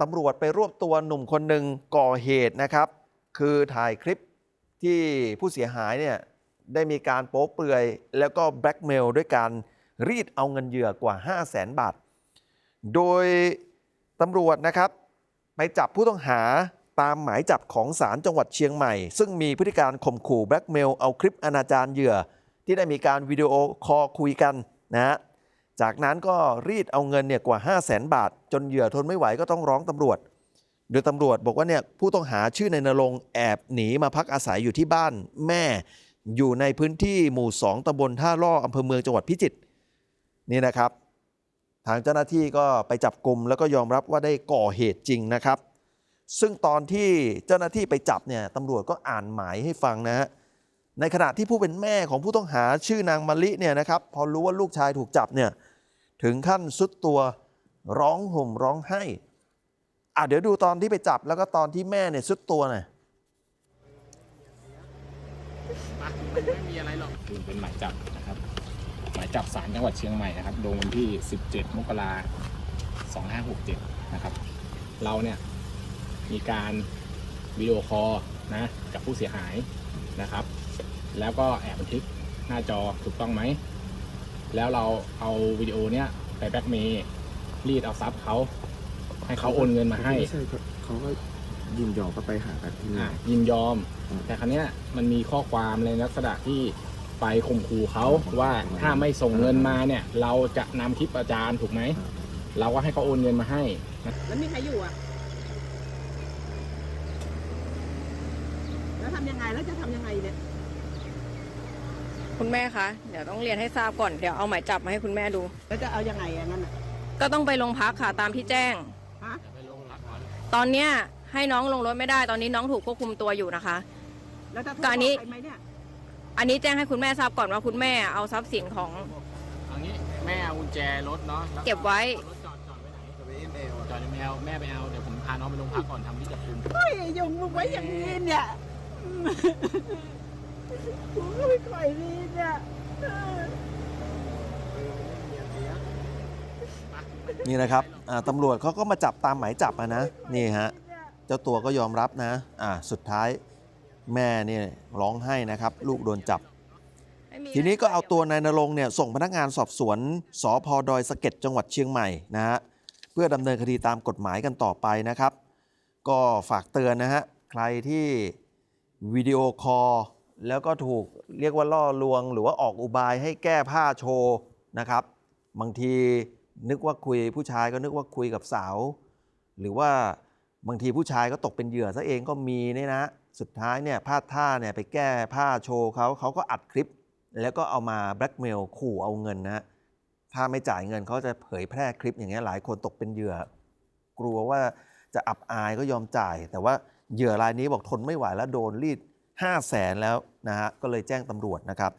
ตำรวจไปรวบตัวหนุ่มคนหนึ่งก่อเหตุนะครับ คือถ่ายคลิปที่ผู้เสียหายเนี่ยได้มีการโป๊เปลือย แล้วก็แบล็กเมลด้วยการรีดเอาเงินเหยื่อกว่า 5 0 0แสนบาท โดยตำรวจนะครับไปจับผู้ต้องหาตามหมายจับของศาลจังหวัดเชียงใหม่ ซึ่งมีพฤติการข่มขู่แบล็กเมลเอาคลิปอนาจารเหยื่อ ที่ได้มีการวิดีโอคอลคุยกันนะฮะ จากนั้นก็รีดเอาเงินเนี่ยกว่า 5 0 0แสนบาท จนเหยื่อทนไม่ไหวก็ต้องร้องตำรวจ โดยตำรวจบอกว่าเนี่ยผู้ต้องหาชื่อนนรงแอบหนีมาพักอาศัยอยู่ที่บ้านแม่ อยู่ในพื้นที่หมู่ 2ตำบลท่าล่ออำเภอเมืองจังหวัดพิจิตรนี่นะครับ ทางเจ้าหน้าที่ก็ไปจับกลุ่มแล้วก็ยอมรับว่าได้ก่อเหตุจริงนะครับ ซึ่งตอนที่เจ้าหน้าที่ไปจับเนี่ยตำรวจก็อ่านหมายให้ฟังนะฮะในขณะที่ผู้เป็นแม่ของผู้ต้องหาชื่อนางมะลิเนี่ยนะครับพอรู้ว่าลูกชายถูกจับเนี่ย ถึงขั้นสุดตัวร้องห่มร้องไห้ อะเดี๋ยวดูตอนที่ไปจับแล้วก็ตอนที่แม่เนี่ยสุดตัวหน่อยมันไม่มีอะไรหรอกคือเป็นหมายจับนะครับ หมายจับศาลจังหวัดเชียงใหม่นะครับลงวันที่ 17 มกราคม 2567 นะครับ เราเนี่ยมีการวิดีโอคอลนะกับผู้เสียหายนะครับ แล้วก็แอบบันทึกหน้าจอถูกต้องไหม แล้วเราเอาวิดีโอเนี้ยไปแบล็กเมย์รีดเอาทรัพย์เขาให้เขาโอนเงินมาให้ไม่ใช่ครับเขาก็ยินยอมก็ไปหากันที่นี่ อะยินยอม อืมแต่ครั้งนี้ยมันมีข้อความในลักษณะที่ไปข่มขู่เขาว่าถ้าไม่ส่งเงินมาเนี่ย เราจะนำคลิปอาจารย์ถูกไหมเราก็ให้เขาโอนเงินมาให้นะแล้วมีใครอยู่อะ แล้วทำยังไง แล้วจะทำยังไงเนี่ย คุณแม่คะ เดี๋ยวต้องเรียนให้ทราบก่อน เดี๋ยวเอาหมายจับมาให้คุณแม่ดู แล้วจะเอายังไงอะงั้นอะก็ต้องไปโรงพักค่ะตามที่แจ้ง ฮะตอนเนี้ยให้น้องลงรถไม่ได้ ตอนนี้น้องถูกควบคุมตัวอยู่นะคะ แล้วจะโทรก็อันนี้บกใครไหมเนี่ยอันนี้แจ้งให้คุณแม่ทราบก่อนว่าคุณแม่เอาทรัพย์สินของเอางี้แม่เอากุญแจรถเนาะแล้วเก็บไว้ รถจอดจอดไว้ไหนจอดในแมวแม่ไปเอาเดี๋ยวผมพาน้องไปโรงพักก่อนทำที่จับกุม เฮ้ยยุงมึงไว้อย่างนี้เนี่ยกูก็ไม่ค่อยดีเนี่ ยเออนี่นะครับอ่าตำรวจเขาก็มาจับตามหมายจับอะนะ นี่ฮะ เจ้าตัวก็ยอมรับนะ อ่า สุดท้ายแม่เนี่ยร้องไห้นะครับ ลูกโดนจับไม่มีทีนี้ก็เอาตัวนายนรงค์เนี่ยส่งพนักงานสอบสวนสพดอยสะเก็ดจังหวัดเชียงใหม่นะฮะ เพื่อดำเนินคดีตามกฎหมายกันต่อไปนะครับ ก็ฝากเตือนนะฮะ ใครที่วิดีโอคอล แล้วก็ถูกเรียกว่าล่อลวง หรือว่าออกอุบายให้แก้ผ้าโชว์นะครับ บางทีนึกว่าคุยผู้ชายก็นึกว่าคุยกับสาว หรือว่าบางทีผู้ชายก็ตกเป็นเหยื่อซะเองก็มีเนี่ยนะสุดท้ายเนี่ยพลาดท่าเนี่ยไปแก้ผ้าโชว์เขาเขาก็อัดคลิป แล้วก็เอามาแบล็กเมลขู่เอาเงินนะฮะถ้าไม่จ่ายเงินเขาจะเผยแพร่คลิปอย่างเงี้ยหลายคนตกเป็นเหยื่อ กลัวว่าจะอับอายก็ยอมจ่าย แต่ว่าเหยื่อรายนี้บอกทนไม่ไหวแล้วโดนรีด 5 0 0แสนแล้วนะฮะก็เลยแจ้งตำรวจนะครับ